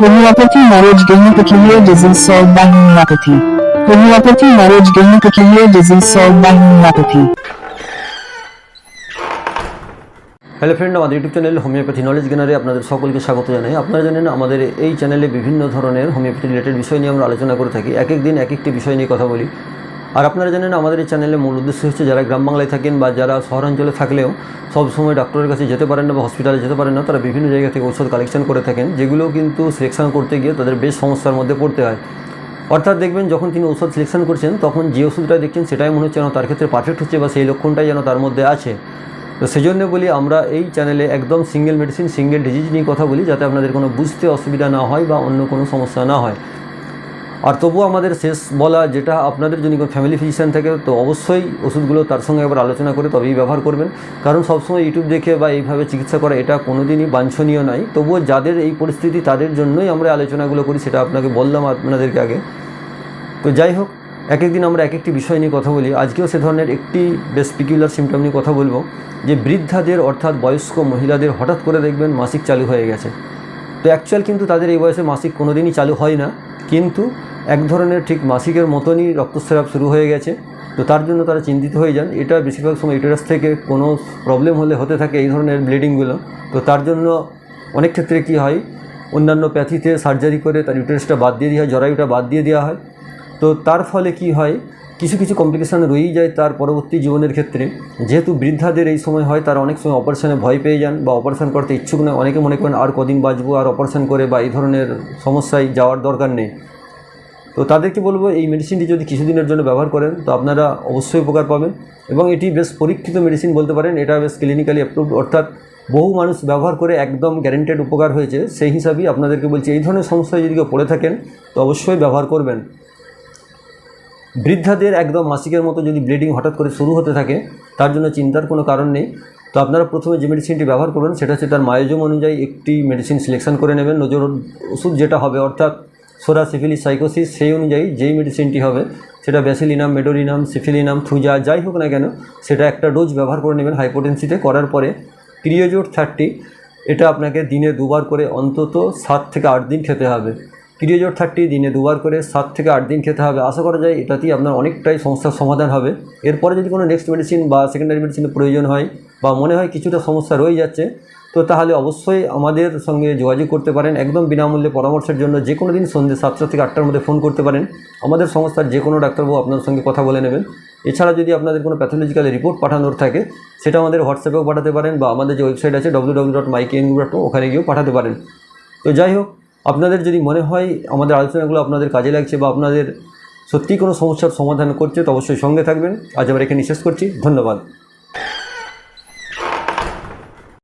Homeopathy marriage gynecophilia disease solved by homeopathy. Homeopathy marriage gynecophilia disease solved by homeopathy. Hello friend আমাদের YouTube channel homeopathy knowledge গেনারে আপনাদের সকলকে স্বাগত জানাই আপনারা জানেন, আমাদের এই চ্যানেলে বিভিন্ন ধরনের হোমিওপ্যাথি রিলেটেড বিষয় নিয়ে আমরা আলোচনা করে থাকি এক এক দিন এক একটি বিষয় নিয়ে কথা বলি আর আপনারা জানেন আমাদের এই চ্যানেলের মূল উদ্দেশ্য হচ্ছে যারা গ্রাম বাংলায় থাকেন বা যারা শহরাঞ্চলে থাকলেও সব সময় ডক্টরের কাছে যেতে পারেন না বা হসপিটালে যেতে পারেন না, তারা বিভিন্ন জায়গা থেকে ঔষধ কালেকশন করে থাকেন যেগুলো কিন্তু সিলেকশন করতে গিয়ে তাদের বেশ সমস্যার মধ্যে পড়তে হয়। অর্থাৎ দেখবেন যখন তিনি ওষুধ সিলেকশন করছেন, তখন যে ওষুধটা দেখছেন সেটাই মনে হচ্ছে যেন তার ক্ষেত্রে পারফেক্ট হচ্ছে বা সেই লক্ষণটাই যেন তার মধ্যে আছে। তো সেই জন্য বলি আমরা এই চ্যানেলে একদম সিঙ্গেল মেডিসিন সিঙ্গেল ডিজিজ নিয়ে কথা বলি, যাতে আপনাদের কোনো বুঝতে অসুবিধা না হয় বা অন্য কোনো সমস্যা না হয়। আর তবুও আমাদের শেষ বলা যেটা আপনাদের যদি কোনো ফ্যামিলি ফিজিশিয়ান থাকে, তো অবশ্যই ওষুধগুলো তার সঙ্গে একবার আলোচনা করে তবেই ব্যবহার করবেন। কারণ সবসময় ইউটিউব দেখে বা এইভাবে চিকিৎসা করা এটা কোনোদিনই বাঞ্ছনীয় নয়। তবুও যাদের এই পরিস্থিতি, তাদের জন্যই আমরা আলোচনাগুলো করি, সেটা আপনাকে বললাম আপনাদেরকে আগে। তো যাই হোক এক একদিন আমরা এক একটি বিষয় নিয়ে কথা বলি। আজকেও সে ধরনের একটি বেশ পিকুলার সিমটম নিয়ে কথা বলব, যে বৃদ্ধাদের অর্থাৎ বয়স্ক মহিলাদের হঠাৎ করে দেখবেন মাসিক চালু হয়ে গেছে। তো অ্যাকচুয়াল কিন্তু তাদের এই বয়সে মাসিক কোনো দিনই চালু হয় না। কিন্তু এক ধরনের ঠিক মাসিকের মতনই রক্তস্রাব শুরু হয়ে গেছে। তো তার জন্য তারা চিন্তিত হয়ে যান। এটা বেশিরভাগ সময় ইউটেরাস থেকে কোনো প্রবলেম হলে হতে থাকে এই ধরনের ব্লিডিংগুলো। তো তার জন্য অনেক ক্ষেত্রে কী হয়, অন্যান্য প্যাথিতে সার্জারি করে তার ইউটেরাসটা বাদ দিয়ে দেওয়া হয়, জরায়ুটা বাদ দিয়ে দেওয়া হয়। তো তার ফলে কি হয় কিছু কিছু কমপ্লিকেশান রয়েই যায় তার পরবর্তী জীবনের ক্ষেত্রে। যেহেতু বৃদ্ধাদের এই সময় হয়, তারা অনেক সময় অপারেশনে ভয় পেয়ে যান বা অপারেশন করতে ইচ্ছুক নয়। অনেকে মনে করেন, আর কদিন বাঁচবো, আর অপারেশন করে বা এই ধরনের সমস্যায় যাওয়ার দরকার নেই। তো তাদেরকে বলব, এই মেডিসিনটি যদি কিছুদিনের জন্য ব্যবহার করেন, তো আপনারা অবশ্যই উপকার পাবেন। এবং এটি বেশ পরীক্ষিত মেডিসিন বলতে পারেন, এটা বেশ ক্লিনিক্যালি অ্যাপ্রুভড অর্থাৎ বহু মানুষ ব্যবহার করে একদম গ্যারেন্টেড উপকার হয়েছে। সেই হিসাবেই আপনাদেরকে বলছি, এই ধরনের সমস্যায় যদি কেউ পড়ে থাকেন, তো অবশ্যই ব্যবহার করবেন। বৃদ্ধাদের একদম মাসিকের মতো যদি ব্লিডিং হঠাৎ করে শুরু হতে থাকে, তার জন্য চিন্তার কোনো কারণ নেই। তো আপনারা প্রথমে যে মেডিসিনটি ব্যবহার করবেন, সেটা হচ্ছে তার মায়োজম অনুযায়ী একটি মেডিসিন সিলেকশন করে নেবেন। নজর ওষুধ যেটা হবে, অর্থাৎ সোরা সিফিলিস সাইকোসিস সেই অনুযায়ী যেই মেডিসিনটি হবে, সেটা ব্যাসিলিনাম মেডোরিনাম সিফিলিনাম থুজা যাই হোক না কেন, সেটা একটা ডোজ ব্যবহার করে নেবেন হাইপোটেন্সিতে করার পরে ক্রিয়োজোর থার্টি এটা আপনাকে দিনে দুবার করে অন্তত সাত থেকে আট দিন খেতে হবে। ক্রিয়োজোর থার্টি দিনে দুবার করে সাত থেকে আট দিন খেতে হবে। আশা করা যায় এটাতেই আপনার অনেকটাই সমস্যার সমাধান হবে। এরপরে যদি কোনো নেক্সট মেডিসিন বা সেকেন্ডারি মেডিসিনের প্রয়োজন হয় বা মনে হয় কিছুটা সমস্যা রয়ে যাচ্ছে, তো তাহলে অবশ্যই আমাদের সঙ্গে যোগাযোগ করতে পারেন। একদম বিনামূল্যে পরামর্শের জন্য যে কোনো দিন সন্ধ্যে সাতটা থেকে আটটার মধ্যে ফোন করতে পারেন। আমাদের সংস্থার যে কোনো ডাক্তারবাবু আপনার সঙ্গে কথা বলে নেবেন। এছাড়া যদি আপনাদের কোনো প্যাথোলজিক্যাল রিপোর্ট পাঠানোর থাকে, সেটা আমাদের হোয়াটসঅ্যাপেও পাঠাতে পারেন বা আমাদের যে ওয়েবসাইট আছে ডট মাইকেএনগু ডট ওখানে গিয়েও পাঠাতে পারেন। তো যাই হোক আপনাদের যদি মনে হয় আমাদের আলোচনাগুলো আপনাদের কাজে লাগছে বা আপনাদের সত্যিই কোনো সমস্যার সমাধান করছে, তো অবশ্যই সঙ্গে থাকবেন। আজ আমরা এখানে শেষ করছি। ধন্যবাদ।